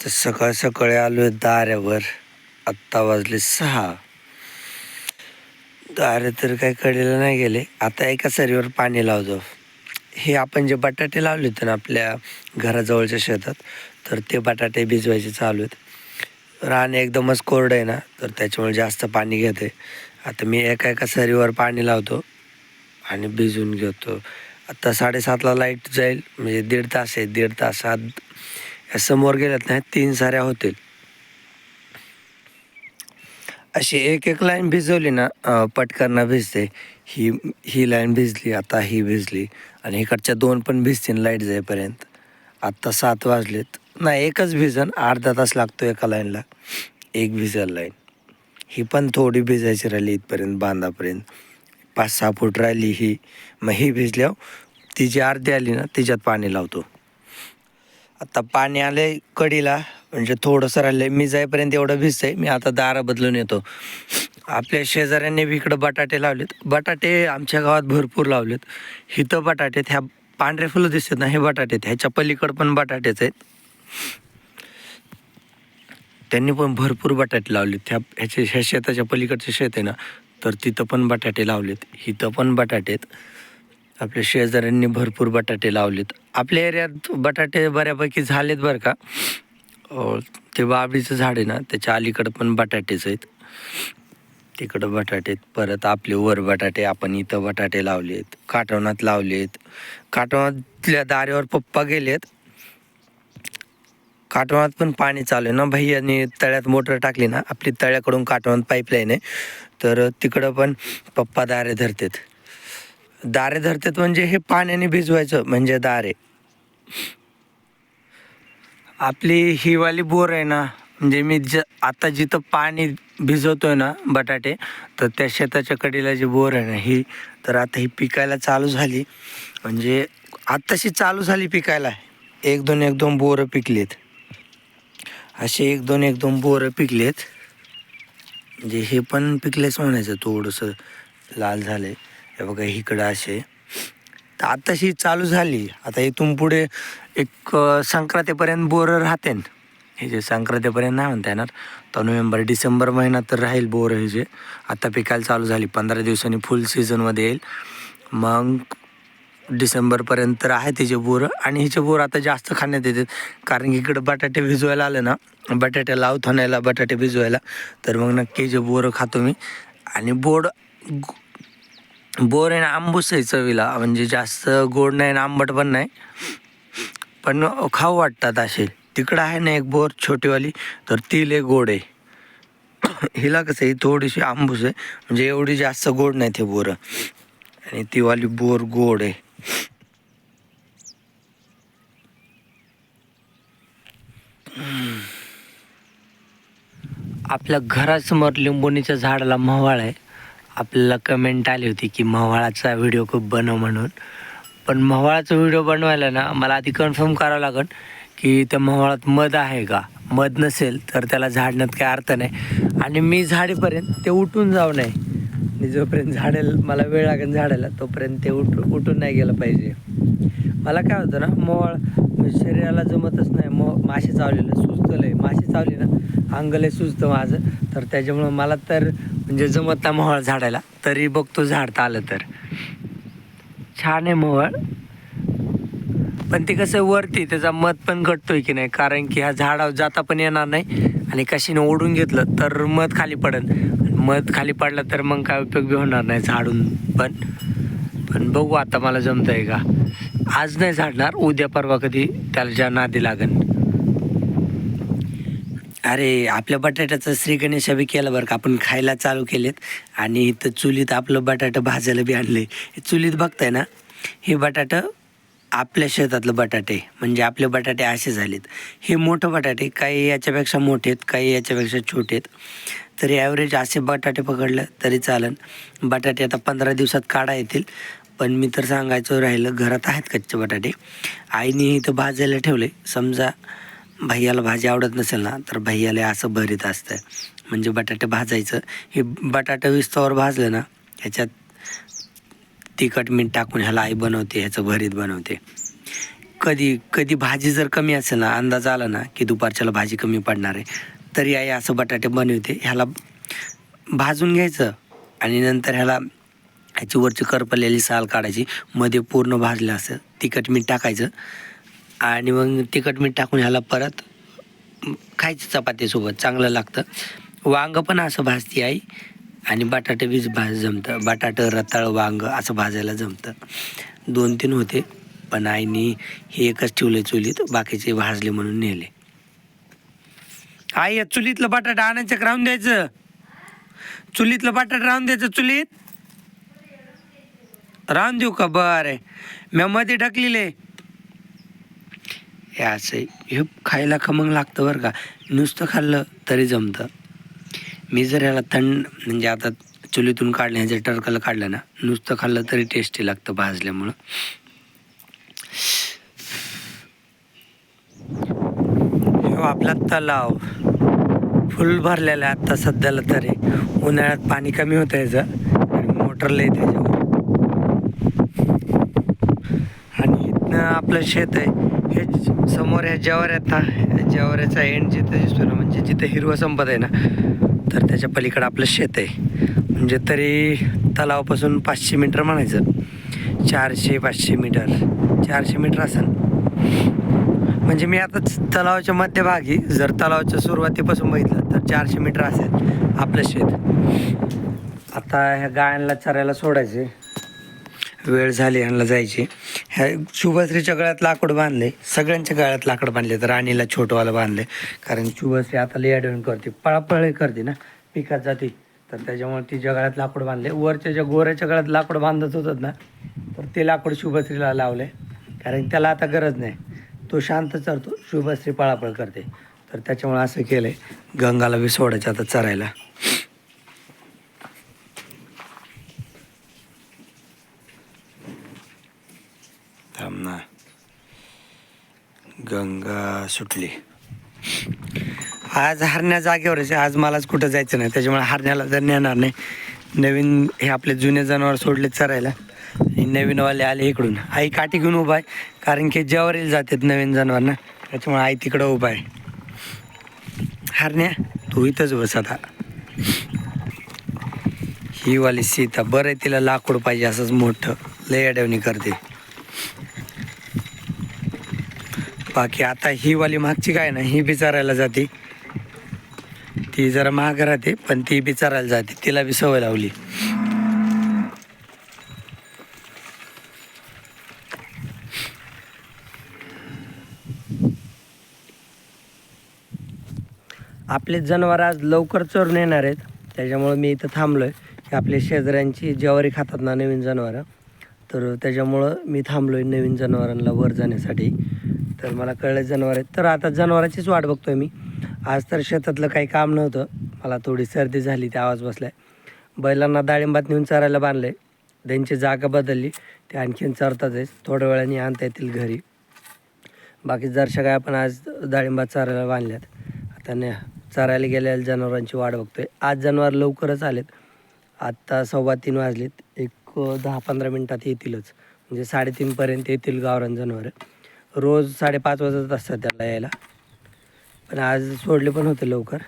तर सकाळ सकाळी आलो आहे दाऱ्यावर. आत्ता वाजले सहा. दारे तर काही कडेला नाही गेले. आता एका सरीवर पाणी लावतो. हे आपण जे बटाटे लावले होते ना आपल्या घराजवळच्या शेतात तर ते बटाटे भिजवायचे चालू आहेत. रान एकदमच कोरडं आहे ना तर त्याच्यामुळे जास्त पाणी घेते. आता मी एका एका सरीवर पाणी लावतो आणि भिजवून घेतो. आता साडेसातला लाइट जाईल म्हणजे दीड तास आहे दीड तासात या समोर गेल्यात नाही तीन साऱ्या होतील. अशी एक एक लाईन भिजवली ना अं, पटकन भिजते. ही ही लाईन भिजली आता ही भिजली. आणि इकडच्या दोन पण भिजतील लाइट जाईपर्यंत. आत्ता सात वाजलेत. नाही एकच भिजन अर्धा तास लागतो एका लाईनला. एक भिजल लाईन. ही पण थोडी भिजायची राहिली इथपर्यंत बांधापर्यंत. पाच सहा फूट राहिली ही. मग ही भिजल्यावर ती जी अर्धी आली ना तिच्यात पाणी लावतो. आता पाणी आलंय कडीला म्हणजे थोडंसं राहिलं मी जाईपर्यंत एवढं भिजतंय. मी आता दारा बदलून येतो. आपल्या शेजाऱ्यांनी बी इकडं बटाटे लावलेत. बटाटे आमच्या गावात भरपूर लावलेत. हिथं बटाटे ह्या पांढरे फुलं दिसत ना हे बटाटे आहेत ह्याच्या पलीकडं पण बटाटेच आहेत. त्यांनी पण भरपूर बटाटे लावलेत. त्या ह्याचे ह्या शेताच्या पलीकडचे शेत आहे ना तर तिथं पण बटाटे लावलेत. इथं पण बटाटे आहेत आपल्या शेजाऱ्यांनी भरपूर बटाटे लावलेत. आपल्या एरियात बटाटे बऱ्यापैकी झालेत बरं का. ते बाबळीचं झाड आहे ना त्याच्या अलीकडं पण बटाटेच आहेत. तिकडं बटाटे आहेत. परत आपले वर बटाटे आपण इथं बटाटे लावलेत. काटवनात लावलेत. काटवनातल्या दाऱ्यावर पप्पा गेलेत. काटवनात पण पाणी चालू आहे ना भैयाने तळ्यात मोटर टाकली ना आपली तळ्याकडून काटवनात पाईपलाईन आहे. तर तिकडं पण पप्पा दारे धरतात. दारे धरतात म्हणजे हे पाण्याने भिजवायचं म्हणजे दारे. आपली ही वाली बोर आहे ना म्हणजे मी ज आता जिथं पाणी भिजवतोय ना बटाटे तर त्या शेताच्या कडेला जी बोर आहे ना ही तर आता ही पिकायला चालू झाली. म्हणजे आत्ताशी चालू झाली पिकायला. एक दोन एक दोन बोरं पिकलेत. असे एक दोन एक दोन बोरं पिकलेत. म्हणजे हे पण पिकलेच म्हणायचं थोडंसं लाल झालं आहे हे बघा इकडं असे. तर आत्ताशी चालू झाली. आता इथून पुढे एक संक्रांतीपर्यंत बोरं राहते हे जे संक्रांतीपर्यंत नाही म्हणता येणार. तर नोव्हेंबर डिसेंबर महिना तर राहील बोर हे जे. आता पिकायला चालू झाली. पंधरा दिवसांनी फुल सीझनमध्ये येईल. मग डिसेंबरपर्यंत तर आहे तिचे बोरं. आणि हिचे बोर आता जास्त खाण्यात येतात. कारण की इकडं बटाटे भिजवायला आले ना. बटाटे लावत आणायला बटाटे भिजवायला. तर मग नक्की जे बोरं खातो मी. आणि बोर बोर आहे ना आंबूस आहे चवीला म्हणजे जास्त गोड नाही आणि आंबट पण नाही. पण खाऊ वाटतात असे. तिकडं आहे ना एक बोर छोटीवाली तर ती लय गोड आहे. हिला कसं आहे थोडीशी आंबूस आहे. म्हणजे एवढी जास्त गोड नाही ते बोरं. आणि ती वाली बोर गोड आहे. आपल्या घरासमोर लिंबोणीच्या झाडाला मवाळ आहे. आपल्याला कमेंट आली होती की मवाळाचा व्हिडिओ खूप बनव म्हणून. पण मवाळाचा व्हिडिओ बनवायला ना मला आधी कन्फर्म करावं लागेल की त्या मवाळात मध आहे का? मध नसेल तर त्याला झाडण्यात काही अर्थ नाही. आणि मी झाडेपर्यंत ते उठून जाऊ नये. आणि जोपर्यंत झाडेल मला वेळ लागेल झाडायला तोपर्यंत ते उठ उठून नाही गेलं पाहिजे. मला काय होतं ना मोळ म्हणजे शरीराला जमतच नाही. मो मासे चावलेलं सुचतं लय मासे चावली ना अंग लय सुचतं माझं. तर त्याच्यामुळं मला तर म्हणजे जमत मोहळ झाडायला तरी बघतो झाडता आलं तर. छान आहे मोहळ. पण ते कसं वरती त्याचा मत पण घटतोय की नाही कारण की ह्या झाडावर जाता पण येणार नाही आणि कशीने ओढून घेतलं तर मध खाली पडन. मध खाली पडला तर मग काय उपयोग बी होणार नाही झाडून पण. पण बघू आता मला जमतं आहे का. आज नाही झाडणार उद्या परवा कधी त्याला ज्या नादी लागेल अरे आपल्या बटाट्याचं श्रीगणेशा बी केलं बरं का. आपण खायला चालू केलेत. आणि इथं चुलीत आपलं बटाटं भाजायला बी आणलं हे चुलीत बघताय ना हे बटाटं आपल्या शेतातलं बटाटे म्हणजे आपले बटाटे असे झालेत. हे मोठं बटाटे काही याच्यापेक्षा मोठे आहेत काही याच्यापेक्षा छोटे आहेत तरी ॲव्हरेज असे बटाटे पकडलं तरी चालन. बटाटे आता पंधरा दिवसात काढा येतील. पण मी तर सांगायचं राहिलं घरात आहेत कच्चे बटाटे. आईने इथं भाजायला ठेवले. समजा भैयाला भाजी आवडत नसेल ना तर भैयाला असं भरीत असतं म्हणजे बटाटे भाजायचं. हे बटाटे विस्तवावर भाजलं ना ह्याच्यात तिखट मीठ टाकून ह्याला आई बनवते ह्याचं भरीत बनवते. कधी कधी भाजी जर कमी असेल ना अंदाज आला ना की दुपारच्याला भाजी कमी पडणार आहे तरी आई असं बटाटे बनवते. ह्याला भाजून घ्यायचं आणि नंतर ह्याला ह्याची वरची करपलेली साल काढायची. मध्ये पूर्ण भाजलं असं तिखट मीठ टाकायचं. आणि मग तिखट मीठ टाकून ह्याला परत खायचं चपातीसोबत चांगलं लागतं. वांग पण असं भाजते आई. आणि बटाटे बीज भाज जमतं. बटाटं रताळ वांग असं भाजायला जमतं. दोन तीन होते पण आईनी हे एकच ठेवले चुलीत बाकीचे भाजले म्हणून नेले. आई या चुलीतलं बटाटा आणायचं राहून द्यायचं? चुलीतलं बटाटा राहून द्यायचं चुलीत? राहून देऊ का? बरं. म्या मध्ये ढकलेले. हे असं आहे. हे खायला खमंग लागतं बरं का? नुसतं खाल्लं तरी जमतं. मी जर याला थंड म्हणजे आता चुलीतून काढलं ह्याच्या टरकल काढलं ना नुसतं खाल्लं तरी टेस्टी लागतं भाजल्यामुळं. आपला तलाव. फुल भरलेला आहे आत्ता सध्याला तरी. उन्हाळ्यात पाणी कमी होतं याचं आणि मोटरला येते आणि इथनं आपलं शेत आहे. हे समोर ह्या जवाऱ्यात आता जवाऱ्याचा एंड जिथं दिसतो ना म्हणजे जिथं हिरवं संपत आहे ना तर त्याच्या पलीकडं आपलं शेत आहे. म्हणजे तरी तलावापासून पाचशे मीटर म्हणायचं. चारशे पाचशे मीटर. चारशे मीटर असेल म्हणजे मी आता तलावाच्या मध्यभागी जर तलावाच्या सुरुवातीपासून बघितलं तर चारशे मीटर असेल आपलं शेत. आता ह्या गायांना चरायला सोडायचे वेळ झाली ह्यांना जायची. ह्या शुभश्रीच्या गळ्यात लाकूड बांधले. सगळ्यांच्या गळ्यात लाकूड बांधले तर राणीला छोटवाला बांधले. कारण शुभश्री आता लेडवण करते. पळापळ करते ना. पिकात जाते. तर त्याच्यामुळे तिच्या गळ्यात लाकूड बांधले. वरच्या ज्या गोऱ्याच्या गळ्यात लाकूड बांधत होतात ना तर ते लाकूड शुभश्रीला लावले. कारण त्याला आता गरज नाही. तो शांत चरतो. शुभश्री पळापळ करते. तर त्याच्यामुळे असं केलं आहे गंगाला विसवडायचं आता चरायला थांब ना गंगा सुटली. आज हरण्या जागेवरच आहे. आज मलाच कुठं जायचं नाही. त्याच्यामुळे हरण्याला जर नेणार नाही नवीन हे आपले जुने जनावर सोडले चरायला आणि नवीनवाले आले इकडून. आई काठी घेऊन उभा आहे कारण की जेवरील जातात नवीन जनावर ना त्याच्यामुळे आई तिकडं उभा आहे. हरण्या तू इथंच बस आता. ही वाली सीता बरं आहे तिला लाकूड पाहिजे असंच मोठं. लय अडवणी करते. बाकी आता ही वाली मागची काय ना ही बिचारायला जाते. ती जरा महाग राहते पण ती बिचारायला जाते. तिला बी सवय लावली. आपले जनावर आज लवकर चरून येणार आहेत. त्याच्यामुळं मी इथं थांबलो आहे की आपल्या शेजाऱ्यांची ज्वारी खातात ना नवीन जनावरं. तर त्याच्यामुळं मी थांबलो आहे नवीन जनावरांना वर जाण्यासाठी. तर मला कळलं जनावर आहेत. तर आता जनावराचीच वाट बघतोय मी. आज तर शेतातलं काही काम नव्हतं. मला थोडी सर्दी झाली ते आवाज बसलाय. बैलांना डाळिंबात नेऊन चरायला बांधले त्यांची जागा बदलली. ते आणखीन चरतात आहेस थोड्या वेळाने आणता येतील घरी. बाकी जरशा काय आपण आज डाळिंबात चरायला बांधल्यात आता न चरायला गेलेल्या जनावरांची वाट बघतोय. आज जनावर लवकरच आलेत. आत्ता सव्वा तीन वाजलेत. एक दहा पंधरा मिनटात येतीलच. म्हणजे साडेतीनपर्यंत येतील गावरान जनावरं. रोज साडेपाच वाजत असतात त्याला यायला. पण आज सोडले पण होते लवकर.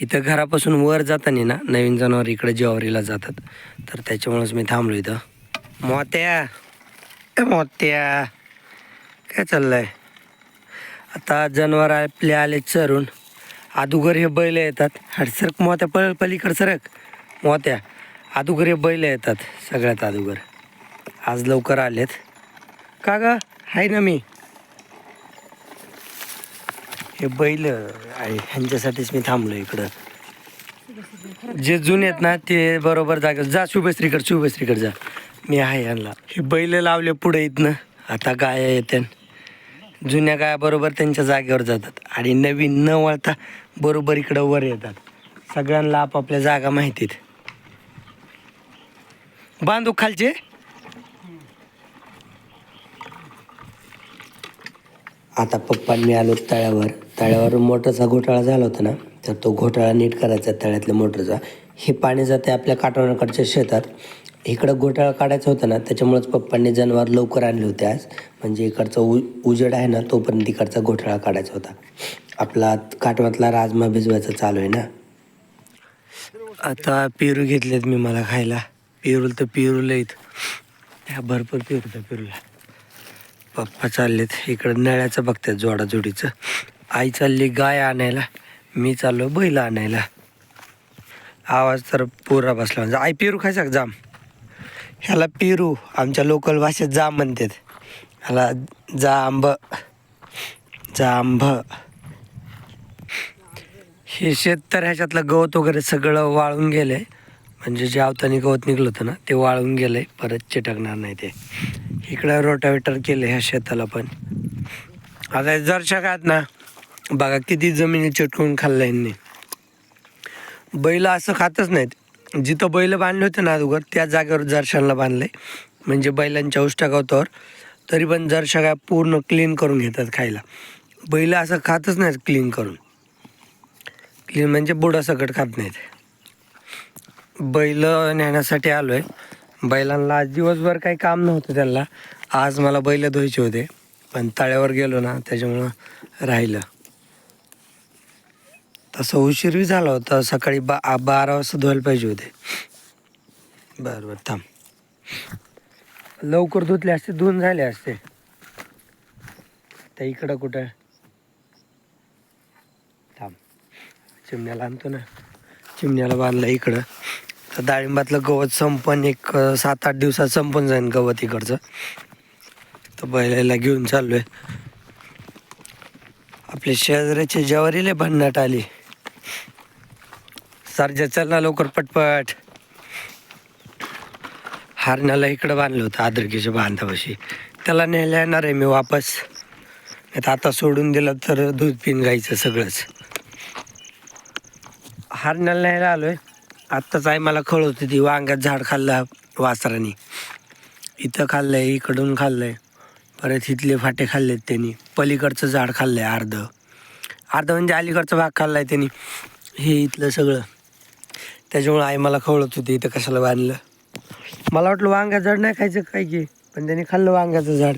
इथं घरापासून वर जाताना ना नवीन जनावर इकडे जेवारीला जातात. तर त्याच्यामुळेच मी थांबलो इथं. मोत्या! मोत्या! काय चाललंय? आता जनावर आपले आले चरून. अदुगर हे बैल येतात. हडसरक मोत्या पळ पलीकड सरक. मोत्या अदुगर हे बैल येतात. सगळ्यात अदुगर आज लवकर आलेत. का ग आहे ना मी. हे बैल आहे ह्यांच्यासाठीच मी थांबलो इकडं. जे जुने आहेत ना ते बरोबर जागा जा शुभश्रीकडे शुभश्रीकडे जा. मी आहे यांना. हे बैल लावले पुढे इथनं. आता गाया येत्या. जुन्या गाया बरोबर त्यांच्या जागेवर जातात. आणि नवीन न वळता बरोबर इकडं वर येतात. सगळ्यांना आपापल्या जागा माहितीत. बांधू खालचे? आता पप्पांनी आलो तळ्यावर. तळ्यावर मोटरचा घोटाळा झाला होता ना तर तो घोटाळा नीट करायचा तळ्यातल्या मोटरचा. हे पाणी जाते आपल्या काटवणाकडच्या शेतात. इकडं घोटाळा काढायचा होता ना त्याच्यामुळेच पप्पांनी जनावर लवकर आणले होते आज. म्हणजे इकडचा उ उजेड आहे ना तोपर्यंत इकडचा घोटाळा काढायचा होता. आपला काटवातला राजमा भिजवायचा चालू आहे ना. आता पेरू घेतलेत मी मला खायला. पेरूल तर पेरूल आहेत भरपूर पेरू त्या पेरूला. पप्पा चाललेत. इकडं नळ्याचं बघतात जोडाजोडीचं. आई चालली गाय आणायला. मी चाललो बैल आणायला. आवाज तर पुरा बसला. म्हणजे आई पेरू खायचा जाम. ह्याला पेरू आमच्या लोकल भाषेत जाम म्हणतात. ह्याला जांब जांभ. हे शेत तर ह्याच्यातलं गवत वगैरे सगळं वाळून गेलं आहे म्हणजे जे आवतानी गवत निघलं होतं ना ते वाळून गेलं आहे परत चिटकणार नाही ते. इकडं रोटावेटर केलं ह्या शेताला पण. आता जरशा कात ना बघा किती जमिनी चिटकून खाल्लं यांनी. बैल असं खातच नाहीत. जिथं बैल बांधले होते ना अगोदर त्या जागेवर जरशांना बांधले म्हणजे बैलांच्या उष्टागावतावर तरी पण जरशा काय पूर्ण क्लीन करून घेतात खायला. बैल असं खातच नाहीत क्लीन करून. क्लीन म्हणजे बुडा सकट खात नाहीत. बैल नेण्यासाठी आलो आहे बैलांना आज दिवसभर काही काम नव्हतं त्यांना. आज मला बैल धुवायचे होते. पण तळ्यावर गेलो ना त्याच्यामुळं राहिलं. तसं उशीरही झाला होता. सकाळी बा बारा वाजता धुवायला पाहिजे होते. बरं बरं थांब. लवकर धुतले असते धुवून झाले असते. त्या इकडं कुठं? थांब. चिमण्याला आणतो ना. चिमण्याला बांधलं इकडं. तर डाळिंबातलं गवत संपन एक सात आठ दिवसात संपून जाईन गवत इकडचं. तर बैलाला घेऊन चाललो आहे आपले शेजाऱ्याचे जवारीले भन्नाट आली. सरजा चल ना लवकर पटपट. हारण्याला इकडं बांधलं होतं आदरकीच्या बांधापाशी. त्याला न्यायला येणार आहे मी वापस. नाही तर आता सोडून दिलं तर दूध पिन गायचं सगळंच. हारण्याला न्यायला आहे आत्ताच आई मला कळ होती ती. वांग्यात झाड खाल्लं वासरानी. इथं खाल्लंय इकडून खाल्लंय. परत इथले फाटे खाल्लेत त्यांनी. पलीकडचं झाड खाल्लंय अर्ध अर्ध म्हणजे अलीकडचा भाग खाल्लाय त्यांनी. हे इथलं सगळं. त्याच्यामुळे आई मला खवळत होती इथं कशाला बांधलं? मला वाटलं वांग्याचं झाड नाही खायचं काय की? पण त्यांनी खाल्लं वांग्याचं झाड.